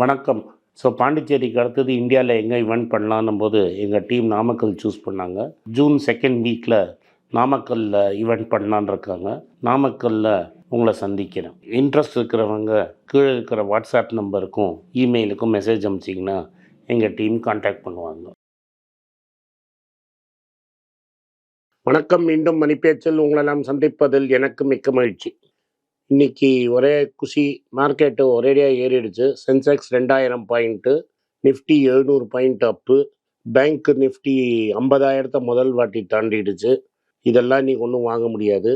வணக்கம். ஸோ பாண்டிச்சேரிக்கு அடுத்தது இந்தியாவில் எங்கே இவெண்ட் பண்ணலான்னும் போது எங்கள் டீம் நாமக்கல் சூஸ் பண்ணாங்க. ஜூன் செகண்ட் வீக்கில் நாமக்கல்லில் இவெண்ட் பண்ணலான்னு இருக்காங்க. நாமக்கல்லில் உங்களை சந்திக்கிறேன். இன்ட்ரெஸ்ட் இருக்கிறவங்க கீழே இருக்கிற வாட்ஸ்அப் நம்பருக்கும் இமெயிலுக்கும் மெசேஜ் அனுப்பிச்சிங்கன்னா எங்கள் டீம் காண்டாக்ட் பண்ணுவாங்க. வணக்கம். மீண்டும் மணிப்பேச்சில் உங்களை நாம் சந்திப்பதில் எனக்கு மிக்க மகிழ்ச்சி. இன்னைக்கு ஒரே குஷி மார்க்கெட்டு ஒரேடியாக ஏறிடுச்சு. சென்செக்ஸ் ரெண்டாயிரம் பாயிண்ட்டு நிஃப்டி எழுநூறு பாயிண்ட் அப்பு பேங்க் நிஃப்டி ஐம்பதாயிரத்தை முதல் வாட்டி தாண்டிடுச்சு. இதெல்லாம் இன்னைக்கு ஒன்றும் வாங்க முடியாது.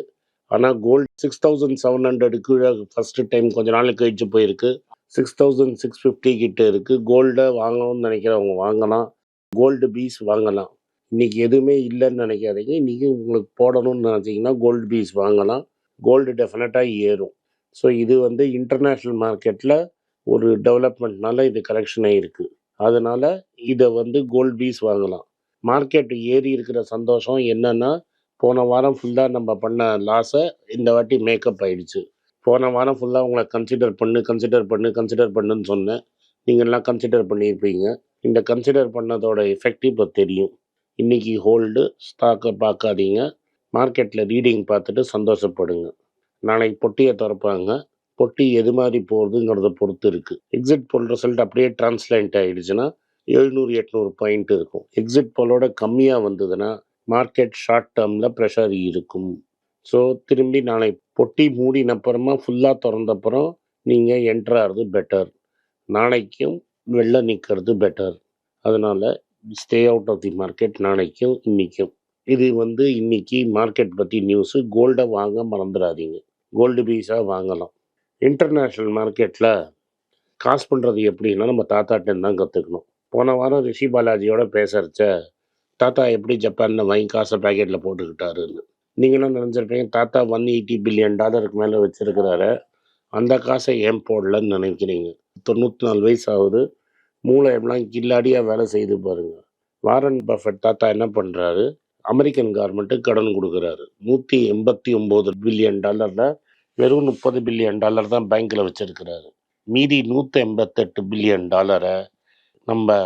ஆனால் gold six thousand seven hundred கீழே ஃபஸ்ட்டு டைம் கொஞ்ச நாள் கழிச்சு போயிருக்கு. சிக்ஸ் தௌசண்ட் சிக்ஸ் ஃபிஃப்டி கிட்ட இருக்குது கோல்டை வாங்கணும்னு நினைக்கிறவங்க வாங்கலாம். கோல்டு பீஸ் வாங்கலாம். இன்றைக்கி எதுவுமே இல்லைன்னு நினைக்காதீங்க. இன்றைக்கி உங்களுக்கு போடணும்னு நினச்சிங்கன்னா கோல்டு பீஸ் வாங்கலாம். கோல்டு டெஃபினட்டாக ஏறும். ஸோ இது வந்து இன்டர்நேஷ்னல் மார்க்கெட்டில் ஒரு டெவலப்மெண்ட்னால இது கரெக்ஷன் ஆகிருக்கு அதனால் இதை வந்து கோல்டு பீஸ் வாங்கலாம். மார்க்கெட் ஏறி இருக்கிற சந்தோஷம் என்னென்னா போன வாரம் ஃபுல்லாக நம்ம பண்ண லாஸை இந்த வாட்டி மேக்கப் ஆயிடுச்சு. போன வாரம் ஃபுல்லாக உங்களை கன்சிடர் பண்ணு கன்சிடர் பண்ணு கன்சிடர் பண்ணுன்னு சொன்னேன். நீங்கள்லாம் கன்சிடர் பண்ணியிருப்பீங்க. இந்த கன்சிடர் பண்ணதோட எஃபெக்ட் இப்போ தெரியும். இன்றைக்கி ஹோல்டு ஸ்டாக்கை பார்க்காதீங்க. மார்க்கெட்டில் ரீடிங் பார்த்துட்டு சந்தோஷப்படுங்க. நாளைக்கு பொட்டியை திறப்பாங்க. பொட்டி எது மாதிரி போகுதுங்கிறத பொறுத்து இருக்குது எக்ஸிட் போல் ரிசல்ட் அப்படியே டிரான்ஸ்லேண்ட் ஆகிடுச்சுன்னா எழுநூறு எட்நூறு பாயிண்ட் இருக்கும். எக்ஸிட் போலோட கம்மியாக வந்ததுன்னா மார்க்கெட் ஷார்ட் டேர்மில் ப்ரெஷர் இருக்கும். ஸோ திரும்பி நாளை பொட்டி மூடினப்புறமா ஃபுல்லாக திறந்தப்புறம் நீங்கள் என்ட்ராகிறது பெட்டர் நாளைக்கும் வெளில நிற்கிறது பெட்டர் அதனால் stay out of the market நாளைக்கும் இன்றைக்கும் இது வந்து இன்னைக்கு மார்க்கெட் பற்றி நியூஸு கோல்டை வாங்க மறந்துடாதீங்க கோல்டு பீஸாக வாங்கலாம். இன்டர்நேஷ்னல் மார்க்கெட்டில் காசு பண்ணுறது எப்படின்னா நம்ம தாத்தாட்டேன்னு தான் கற்றுக்கணும் போன வாரம் ரிஷி பாலாஜியோட பேசுகிறச்ச தாத்தா எப்படி ஜப்பானில் வாங்கி காசை பேக்கெட்டில் போட்டுக்கிட்டாருன்னு? நீங்களும் நினச்சிருப்பீங்க? தாத்தா ஒன் எயிட்டி பில்லியன் டாலருக்கு மேலே வச்சுருக்கிறாரு. அந்த காசை ஏன் போடலன்னு நினைக்கிறீங்க? தொண்ணூற்றி நாலு வயசு ஆகுது மூளை எல்லாம் கில்லாடியாக வேலை செய்து பாருங்க. வாரன் பஃபட் தாத்தா என்ன பண்ணுறாரு அமெரிக்கன் கவர்மெண்ட்டு கடன் கொடுக்குறாரு. நூற்றி எண்பத்தி ஒம்பது பில்லியன் டாலரில் வெறும் முப்பது பில்லியன் டாலர் தான் பேங்க்கில் வச்சுருக்கிறாரு. மீதி நூற்றி எண்பத்தெட்டு பில்லியன் டாலரை நம்ம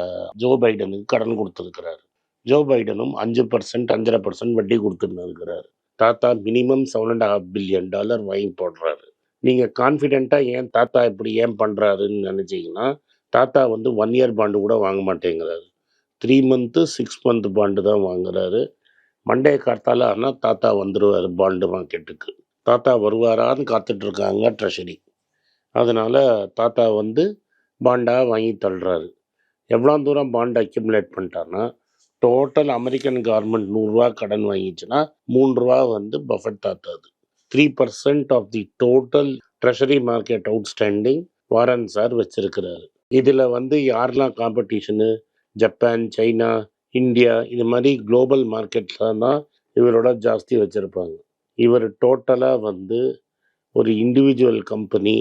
ஜோ பைடனுக்கு கடன் கொடுத்துருக்கிறாரு. ஜோ பைடனும் அஞ்சு பர்சன்ட் அஞ்சரை பர்சன்ட் வட்டி கொடுத்துன்னு இருக்கிறாரு தாத்தா minimum seven and half billion dollar வாங்கி போடுறாரு. நீங்கள் கான்ஃபிடென்ட்டாக ஏன் தாத்தா இப்படி ஏன் பண்ணுறாருன்னு நினச்சிங்கன்னா தாத்தா வந்து ஒன் இயர் பாண்டு கூட வாங்க மாட்டேங்கிறாரு. Three month six month bond தான் வாங்குறாரு. மண்டே காத்தால ஆனால் தாத்தா வந்துடுவார் பாண்டு மார்க்கெட்டுக்கு தாத்தா வருவாரான்னு காத்துட்டு இருக்காங்க ட்ரெஷரி அதனால் தாத்தா வந்து பாண்டாக வாங்கி தள்ளுறாரு. எவ்வளோ தூரம் பாண்ட் அக்யூமுலேட் பண்ணிட்டாருன்னா டோட்டல் அமெரிக்கன் கவர்மெண்ட் நூறுரூவா கடன் வாங்கிச்சுன்னா மூணு ரூபா வந்து Buffett தாத்தாது three percent of the total treasury market outstanding Warren sir வச்சிருக்கிறாரு. இதில் வந்து யாரெல்லாம் காம்படிஷனு ஜப்பான் சைனா இந்தியா இது மாதிரி குளோபல் மார்க்கெட்டில் தான் இவரோட ஜாஸ்தி வச்சுருப்பாங்க. இவர் டோட்டலாக வந்து ஒரு இண்டிவிஜுவல் கம்பெனி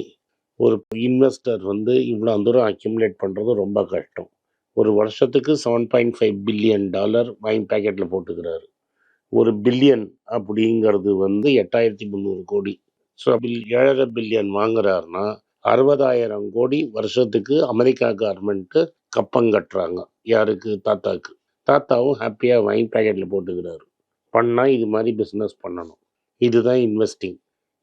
ஒரு இன்வெஸ்டர் வந்து இவ்வளோ தூரம் அக்யூமுலேட் பண்ணுறது ரொம்ப கஷ்டம். ஒரு வருஷத்துக்கு seven point five billion dollar வாங்கி பேக்கெட்டில் போட்டுக்கிறாரு. ஒரு பில்லியன் அப்படிங்கிறது வந்து எட்டாயிரத்தி முந்நூறு கோடி. ஸோ பில் ஏழரை பில்லியன் வாங்குறாருன்னா அறுபதாயிரம் கோடி வருஷத்துக்கு அமெரிக்கா கவர்மெண்ட்டு கப்பம் கட்டுறாங்க. யாருக்கு? தாத்தாக்கு. தாத்தாவும் ஹாப்பியாக வாங்கி பேக்கெட்டில் போட்டுக்கிறாரு. பண்ணால் இது மாதிரி பிஸ்னஸ் பண்ணணும். இதுதான் இன்வெஸ்டிங்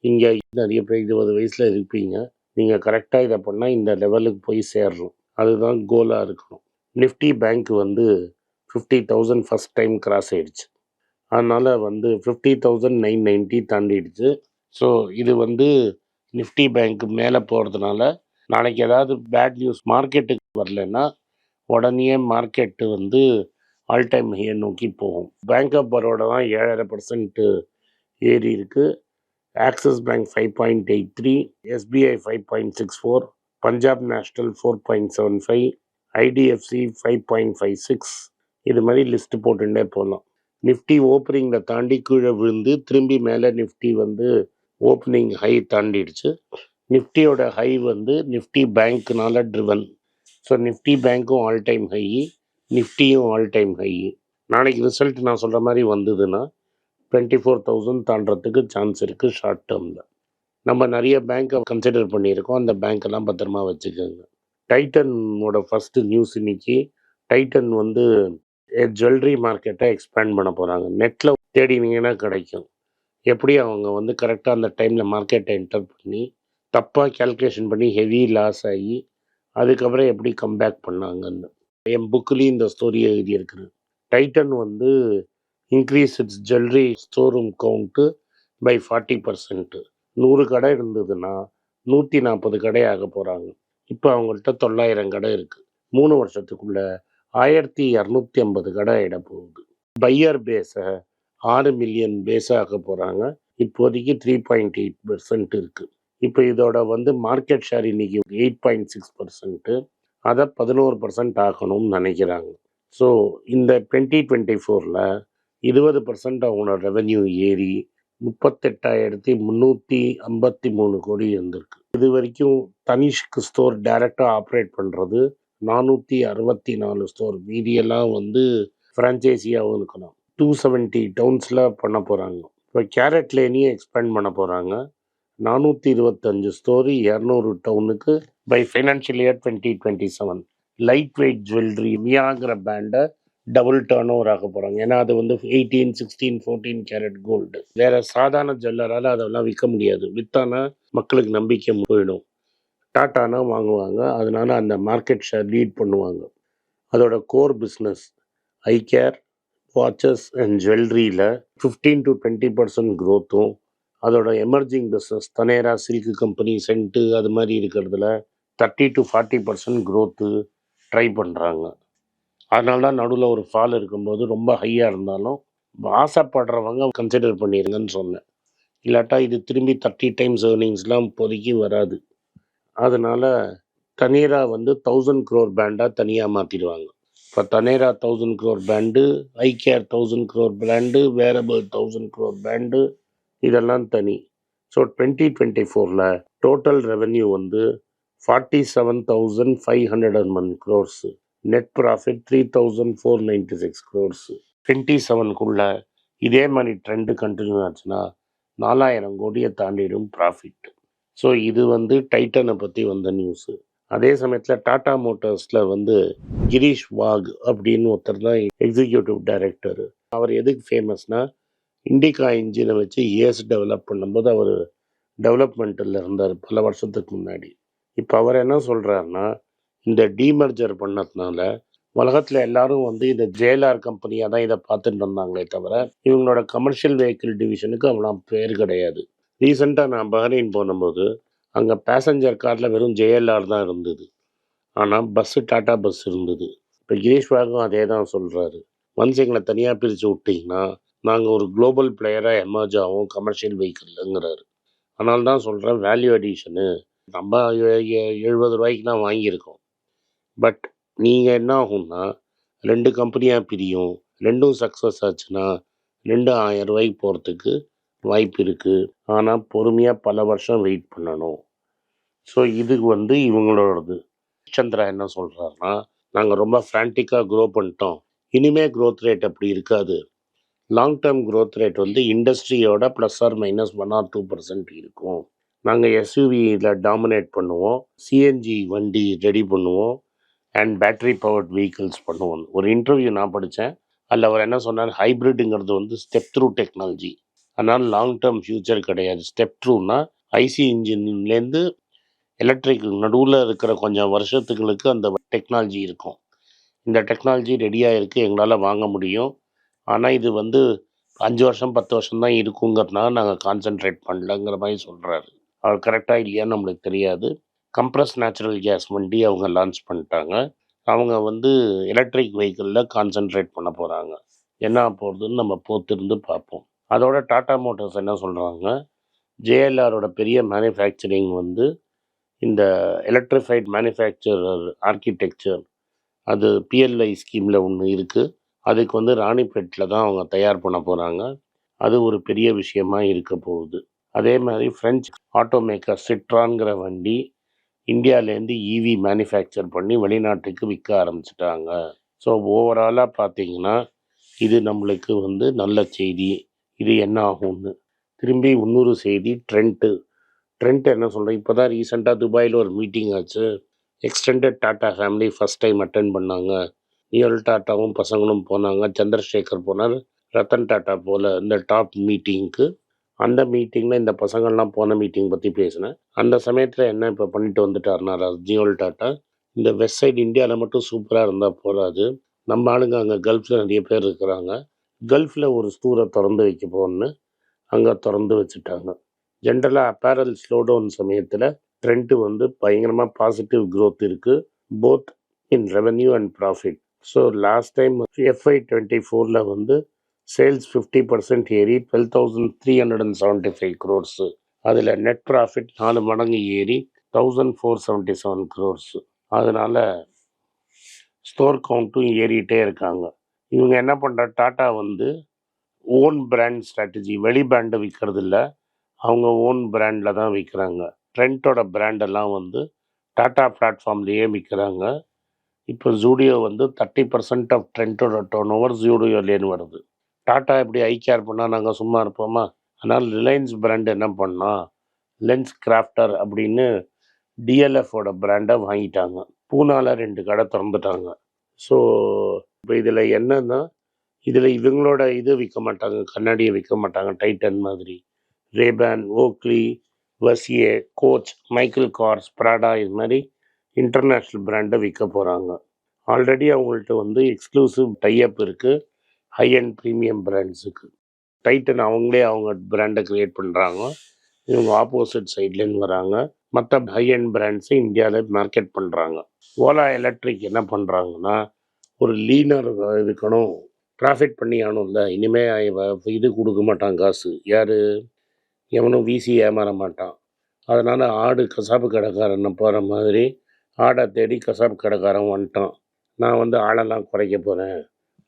இங்கே நிறைய பேர் இருபது வயசில் இருப்பீங்க. நீங்கள் கரெக்டாக இதை பண்ணால் இந்த லெவலுக்கு போய் சேர்றோம். அதுதான் கோலாக இருக்கணும். நிஃப்டி பேங்க் வந்து fifty thousand first time cross ஆயிடுச்சு. அதனால் வந்து ஃபிஃப்டி தௌசண்ட் நைன் நைன்ட்டி தாண்டிடுச்சு. ஸோ இது வந்து நிஃப்டி பேங்க் மேலே போகிறதுனால நாளைக்கு ஏதாவது பேட் நியூஸ் மார்க்கெட்டுக்கு வரலன்னா உடனே மார்க்கெட்டு வந்து ஆல் டைம் ஹையை நோக்கி போகும். பேங்க் ஆஃப் பரோடா தான் ஏழரை பர்சன்ட்டு ஏறி இருக்கு. Axis bank five point eight three SBI five point six four Punjab National four point seven five IDFC five point five six இது மாதிரி லிஸ்ட்டு போட்டுட்டே போகலாம் நிஃப்டி ஓப்பனிங்கில் தாண்டி கீழே விழுந்து திரும்பி மேலே நிஃப்டி வந்து ஓப்பனிங் ஹை தாண்டிடுச்சு. நிஃப்டியோட ஹை வந்து நிஃப்டி பேங்க்னால ட்ரிவன் ஸோ நிஃப்டி பேங்க்கும் ஆல் டைம் ஹை நிஃப்டியும் ஆல் டைம் ஹை நாளைக்கு ரிசல்ட் நான் சொல்கிற மாதிரி வந்ததுன்னா டுவெண்ட்டி ஃபோர் தௌசண்ட் தாண்டறதுக்கு சான்ஸ் இருக்குது ஷார்ட் டேர்மில் நம்ம நிறைய பேங்க்கை கன்சிடர் பண்ணியிருக்கோம். அந்த பேங்க்கெல்லாம் பத்திரமா வச்சுக்கோங்க. டைட்டனோட ஃபஸ்ட்டு நியூஸ் இன்னைக்கு. டைட்டன் வந்து ஜுவல்லரி மார்க்கெட்டை எக்ஸ்பேண்ட் பண்ண போகிறாங்க நெட்டில் தேடினீங்கன்னா கிடைக்கும். எப்படி அவங்க வந்து கரெக்டாக அந்த டைமில் மார்க்கெட்டை என்டர் பண்ணி தப்பாக கேல்குலேஷன் பண்ணி ஹெவி லாஸ் ஆகி அதுக்கப்புறம் எப்படி கம்பேக் பண்ணாங்கன்னு. என் புக்லேயும் இந்த ஸ்டோரியை எழுதியிருக்கிறேன் டைட்டன் வந்து increase its jewellery store room count by forty percent நூறு கடை இருந்ததுன்னா நூற்றி நாற்பது கடை ஆக போகிறாங்க இப்போ அவங்கள்ட்ட தொள்ளாயிரம் கடை இருக்குது மூணு வருஷத்துக்குள்ள ஆயிரத்தி இரநூத்தி ஐம்பது கடை ஆகிட போகுது. பையர் பேஸை ஆறு மில்லியன் பேஸாக ஆக போகிறாங்க இப்போதைக்கு த்ரீ பாயிண்ட் எயிட் பெர்சன்ட் இருக்குது இப்போ இதோட வந்து மார்க்கெட் ஷேர் இன்னைக்கு எயிட் பாயிண்ட் சிக்ஸ் பர்சன்ட்டு அதை பதினோரு பர்சன்ட் ஆக்கணும்னு நினைக்கிறாங்க. ஸோ இந்த டுவெண்ட்டி டுவெண்ட்டி ஃபோரில் இருபது பர்சன்ட் அவங்களோட ரெவென்யூ ஏறி முப்பத்தெட்டாயிரத்தி முந்நூற்றி ஐம்பத்தி மூணு கோடி இருந்திருக்கு. இது வரைக்கும் தனிஷ்க்கு ஸ்டோர் டைரெக்டாக ஆப்ரேட் பண்ணுறது நானூற்றி அறுபத்தி நாலு ஸ்டோர். மீதியெல்லாம் வந்து ஃப்ரான்ச்சைஸியாகவும் இருக்கணும். டூ செவன்ட்டி டவுன்ஸில் பண்ண போகிறாங்க இப்போ கேரட் லேனையும் எக்ஸ்பேண்ட் பண்ண போகிறாங்க நானூற்றி இருபத்தஞ்சு ஸ்டோரி இரநூறு டவுனுக்கு by financial year twenty twenty seven light weight jewellery மியாங்கிற பேண்டை டபுள் டேர்ன் ஓவர் ஆக போகிறாங்க ஏன்னா அது வந்து eighteen sixteen fourteen carat gold வேற சாதாரண ஜுவல்லரால் அதெல்லாம் விற்க முடியாது. விற்றானா மக்களுக்கு நம்பிக்கை போயிடும். டாட்டானா வாங்குவாங்க. அதனால அந்த மார்க்கெட் ஷேர் லீட் பண்ணுவாங்க. அதோட core business I care watches and ஜுவல்லரியில் fifteen to twenty percent க்ரோத்தும் அதோட emerging business Taneira silk company scent அது மாதிரி இருக்கிறதுல thirty to forty percent growth try பண்ணுறாங்க அதனால தான் நடுவில் ஒரு ஃபால் இருக்கும்போது ரொம்ப ஹையாக இருந்தாலும் ஆசைப்படுறவங்க கன்சிடர் பண்ணிடுங்கன்னு சொன்னேன். இல்லாட்டா இது திரும்பி தேர்ட்டி டைம்ஸ் ஏர்னிங்ஸ்லாம் இப்போதைக்கு வராது. அதனால் தனேரா வந்து தௌசண்ட் க்ரோர் பேண்டாக தனியாக மாற்றிடுவாங்க இப்போ Taneira thousand crore brand I thousand crore brand wearable thousand crore brand இதெல்லாம் தனி. ஸோ டுவெண்ட்டி டுவெண்ட்டி ஃபோரில் டோட்டல் ரெவென்யூ வந்து forty seven thousand five hundred and one crores net profit three thousand four ninety six crores twenty செவனுக்குள்ள இதே மாதிரி trend continue ஆச்சுன்னா நாலாயிரம் கோடியை தாண்டிடும் profit so இது வந்து டைட்டனை பற்றி வந்த நியூஸு அதே சமயத்தில் டாடா மோட்டார்ஸில் வந்து கிரீஷ் வாக் அப்படின்னு ஒருத்தர் தான் எக்ஸிக்யூட்டிவ் டைரக்டர் அவர் எதுக்கு ஃபேமஸ்னால் இண்டிகா இன்ஜினை வச்சு ஏஸ் டெவலப் பண்ணும்போது அவர் டெவலப்மெண்ட்டில் இருந்தார் பல வருஷத்துக்கு முன்னாடி. இப்போ அவர் என்ன சொல்கிறாருன்னா இந்த டீமர்ஜர் பண்ணதுனால உலகத்தில் எல்லாரும் வந்து இந்த ஜேலார் கம்பெனியாக தான் இதை பார்த்துட்டு இருந்தாங்களே தவிர இவங்களோட கமர்ஷியல் வெஹிக்கிள் டிவிஷனுக்கு அவ்வளோ பேர் கிடையாது. ரீசெண்டாக நான் பஹ்ரைன் போனபோது அங்கே பேசஞ்சர் காரில் வெறும் ஜேஎல்ஆர் தான் இருந்தது. ஆனால் பஸ்ஸு டாட்டா பஸ் இருந்தது. இப்போ கிரீஷ் வாகும் அதே தான் சொல்கிறாரு ஒன்ஸ் எங்களை தனியாக பிரித்து விட்டிங்கன்னா நாங்கள் ஒரு குளோபல் பிளேயராக எமர்ஜ் ஆகும் கமர்ஷியல் வெஹிக்கிள்ங்கிறாரு அதனால தான் சொல்கிறேன் வேல்யூ அடிஷனு நம்ம எ- எ- எழுபது ரூபாய்க்கு தான் வாங்கியிருக்கோம். பட் நீங்கள் என்ன ஆகும்னா ரெண்டு கம்பெனியாக பிரியும் ரெண்டும் சக்ஸஸ் ஆச்சுன்னா ரெண்டு ஆயிரம் ரூபாய்க்கு போகிறதுக்கு வாய்ப்பு இருக்குது ஆனால் பொறுமையாக பல வருஷம் வெயிட் பண்ணணும். ஸோ இது வந்து இவங்களோடது. சந்திரா என்ன சொல்கிறாருன்னா நாங்கள் ரொம்ப ஃப்ரான்டிக்காக க்ரோ பண்ணிட்டோம். இனிமே க்ரோத் ரேட் அப்படி இருக்காது. லாங் டேர்ம் க்ரோத் ரேட் வந்து இண்டஸ்ட்ரியோட plus or minus one or two percent இருக்கும். நாங்கள் எஸ்யூவியில் டாமினேட் பண்ணுவோம். சிஎன்ஜி வண்டி ரெடி பண்ணுவோம். அண்ட் பேட்ரி பவர்ட் வெஹிக்கிள்ஸ் பண்ணுவோம். ஒரு இன்டர்வியூ நான் படித்தேன் அதில் அவர் என்ன சொன்னார்? ஹைப்ரிட்டுங்கிறது வந்து ஸ்டெப் த்ரூ டெக்னாலஜி அதனால் லாங் டேர்ம் ஃபியூச்சர் கிடையாது. ஸ்டெப் த்ரூனா ஐசி இன்ஜின்லேருந்து எலக்ட்ரிக் நடுவில் இருக்கிற கொஞ்சம் வருஷத்துங்களுக்கு அந்த டெக்னாலஜி இருக்கும். இந்த டெக்னாலஜி ரெடியாக இருக்குது எங்களால் வாங்க முடியும். ஆனால் இது வந்து அஞ்சு வருஷம் பத்து வருஷம் தான் இருக்குங்கிறதுனால நாங்கள் கான்சென்ட்ரேட் பண்ணலங்கிற மாதிரி சொல்கிறாரு கரெக்டாக இல்லையான்னு நம்மளுக்கு தெரியாது. கம்ப்ரஸ் நேச்சுரல் கேஸ் வண்டி அவங்க லான்ச் பண்ணிட்டாங்க. அவங்க வந்து எலக்ட்ரிக் வெஹிக்கிளில் கான்சென்ட்ரேட் பண்ண போகிறாங்க என்ன போகிறதுன்னு நம்ம பொறுத்திருந்து பார்ப்போம். அதோட டாட்டா மோட்டார்ஸ் என்ன சொல்கிறாங்க ஜேஎல்ஆரோட பெரிய மேனுஃபேக்சரிங் வந்து இந்த எலக்ட்ரிஃபைட் மேனுஃபேக்சரர் ஆர்கிடெக்சர் அது பிஎல்ஐ ஸ்கீமில் ஒன்று இருக்குது அதுக்கு வந்து ராணிப்பேட்டில் தான் அவங்க தயார் பண்ண போகிறாங்க அது ஒரு பெரிய விஷயமாக இருக்க போகுது. அதே மாதிரி ஃப்ரெஞ்ச் ஆட்டோமேக்கர் சிட்ரான்கிற வண்டி இந்தியாவிலேருந்து இவி மேனுஃபேக்சர் பண்ணி வெளிநாட்டுக்கு விற்க ஆரம்பிச்சிட்டாங்க. ஸோ ஓவராலாக பார்த்தீங்கன்னா இது நம்மளுக்கு வந்து நல்ல செய்தி. இது என்ன ஆகும்னு. திரும்பி இன்னொரு செய்தி ட்ரெண்ட்டு ட்ரெண்ட் என்ன சொல்கிறேன் இப்போ தான் ரீசெண்டாக துபாயில் ஒரு மீட்டிங் ஆச்சு. Extended Tata family first time attend பண்ணாங்க. நியல் டாட்டாவும் பசங்களும் போனாங்க. சந்திரசேகர் போனார். ரத்தன் டாட்டா போல் இந்த டாப் மீட்டிங்க்கு அந்த மீட்டிங்கில் இந்த பசங்கள்லாம் போன மீட்டிங் பற்றி பேசினேன். அந்த சமயத்தில் என்ன இப்போ பண்ணிட்டு வந்துட்டாருனா ஜியோல் டாட்டா இந்த வெஸ்ட் சைடு இந்தியாவில் மட்டும் சூப்பராக இருந்தால் போகாது நம்ம ஆளுங்க அங்கே கல்ஃபில் நிறைய பேர் இருக்கிறாங்க. கல்ஃபில் ஒரு ஸ்டூரை திறந்து வைக்க போகணுன்னு அங்கே திறந்து வச்சுட்டாங்க. ஜென்ரலாக அப்பேரல் ஸ்லோடவுன் சமயத்தில் ட்ரெண்ட்டு வந்து பயங்கரமாக பாசிட்டிவ் க்ரோத் இருக்குது both in revenue and profit so last time FY twenty ஃபோரில் வந்து சேல்ஸ் ஃபிஃப்டி பர்சன்ட் ஏறி twelve thousand three hundred and seventy five crores அதில் நெட் ப்ராஃபிட் நாலு மடங்கு ஏறி thousand four seventy seven crores அதனால் ஸ்டோர் கவுண்ட்டும் ஏறிட்டே இருக்காங்க. இவங்க என்ன பண்ணுற டாட்டா வந்து ஓன் பிராண்ட் ஸ்ட்ராட்டஜி வெளி பிராண்டை விற்கிறது இல்லை. அவங்க ஓன் பிராண்டில் தான் விற்கிறாங்க ட்ரெண்ட்டோட பிராண்டெல்லாம் வந்து டாட்டா பிளாட்ஃபார்ம்லேயே விற்கிறாங்க இப்போ ஜூடியோ வந்து தேர்ட்டி பர்சன்ட் ஆஃப் ட்ரெண்ட்டோட டோன் ஓவர் ஜூடியோலேன்னு வருது. டாட்டா எப்படி ஐ பண்ணால் நாங்கள் சும்மா இருப்போமா? அதனால் ரிலையன்ஸ் பிராண்ட் என்ன பண்ணால் லென்ஸ் கிராஃப்டர் அப்படின்னு டிஎல்எஃபோட பிராண்டை வாங்கிட்டாங்க. பூனால ரெண்டு கடை திறந்துட்டாங்க. ஸோ இப்போ இதில் என்னன்னா இதில் இவங்களோட இது விற்க மாட்டாங்க கண்ணாடியை விற்க மாட்டாங்க டைட்டன் மாதிரி. Ray Ban Oakley Versace Coach Michael Kors Prada இது மாதிரி இன்டர்நேஷ்னல் பிராண்டை விற்க போகிறாங்க ஆல்ரெடி அவங்கள்ட்ட வந்து எக்ஸ்க்ளூசிவ் டைஅப் இருக்குது ஹை அண்ட் ப்ரீமியம் பிராண்ட்ஸுக்கு டைட்டன் அவங்களே அவங்க பிராண்டை க்ரியேட் பண்ணுறாங்க இவங்க ஆப்போசிட் சைட்லேருந்து வராங்க. மற்ற ஹை அண்ட் பிராண்ட்ஸை இந்தியாவில் மார்க்கெட் பண்ணுறாங்க ஓலா எலக்ட்ரிக் என்ன பண்ணுறாங்கன்னா ஒரு லீனர் இருக்கணும். ப்ராஃபிட் பண்ணி ஆகணும்ல இனிமேல் இது கொடுக்க மாட்டான் காசு. யார்? எவனும் வீசி ஏமாற மாட்டான். அதனால் ஆடு கசாப்பு கடைக்காரன் போகிற மாதிரி ஆடை தேடி கசாப்பு கடைக்காரன் வந்துட்டான். நான் வந்து ஆளெல்லாம் குறைக்க போகிறேன்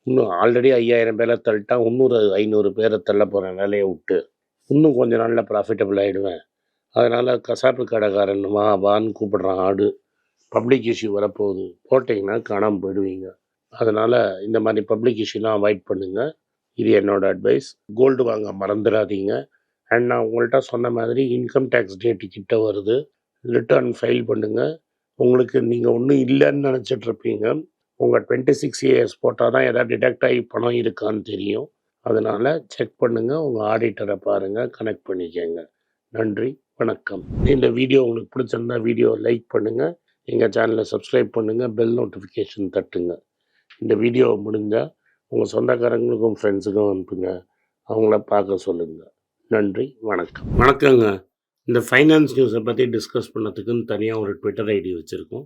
இன்னும் ஆல்ரெடி ஐயாயிரம் பேரை தள்ளிட்டான் இன்னொரு ஐநூறு பேரை தள்ள போகிறேன் வேலையை விட்டு இன்னும் கொஞ்ச நாளில் ப்ராஃபிட்டபிள் ஆகிடுவேன் அதனால் கசாப்பு கடைக்காரன் வா வான்னு கூப்பிடுறான் ஆடு பப்ளிக் இஷ்யூ வரப்போகுது. போட்டிங்கன்னா காணாமல் போயிடுவீங்க. அதனால் இந்த மாதிரி பப்ளிக் இஷ்யூலாம் அவாய்ட் பண்ணுங்கள் இது என்னோட அட்வைஸ் கோல்டு வாங்க மறந்துடாதீங்க. அண்ட் நான் உங்கள்கிட்ட சொன்ன மாதிரி இன்கம் டேக்ஸ் டேட்டு கிட்ட வருது. ரிட்டர்ன் ஃபைல் பண்ணுங்கள் உங்களுக்கு நீங்கள் ஒன்றும் இல்லைன்னு நினச்சிட்ருப்பீங்க உங்கள் டுவெண்ட்டி சிக்ஸ் இயர்ஸ் போட்டால் தான் எதாவது டிடெக்ட் ஆகி பணம் இருக்கான்னு தெரியும். அதனால் செக் பண்ணுங்கள் உங்கள் ஆடிட்டரை பாருங்கள் கனெக்ட் பண்ணிக்கோங்க. நன்றி வணக்கம். இந்த வீடியோ உங்களுக்கு பிடிச்சிருந்தா வீடியோ லைக் பண்ணுங்கள் எங்கள் சேனலை சப்ஸ்கிரைப் பண்ணுங்கள் பெல் நோட்டிஃபிகேஷன் தட்டுங்க. இந்த வீடியோ முடிஞ்சால் உங்கள் சொந்தக்காரங்களுக்கும் ஃப்ரெண்ட்ஸுக்கும் அனுப்புங்க. அவங்கள பார்க்க சொல்லுங்கள் நன்றி வணக்கம். வணக்கங்க. இந்த ஃபைனான்ஸ் நியூஸை பற்றி டிஸ்கஸ் பண்ணதுக்குன்னு தனியாக ஒரு ட்விட்டர் ஐடி வச்சுருக்கோம்.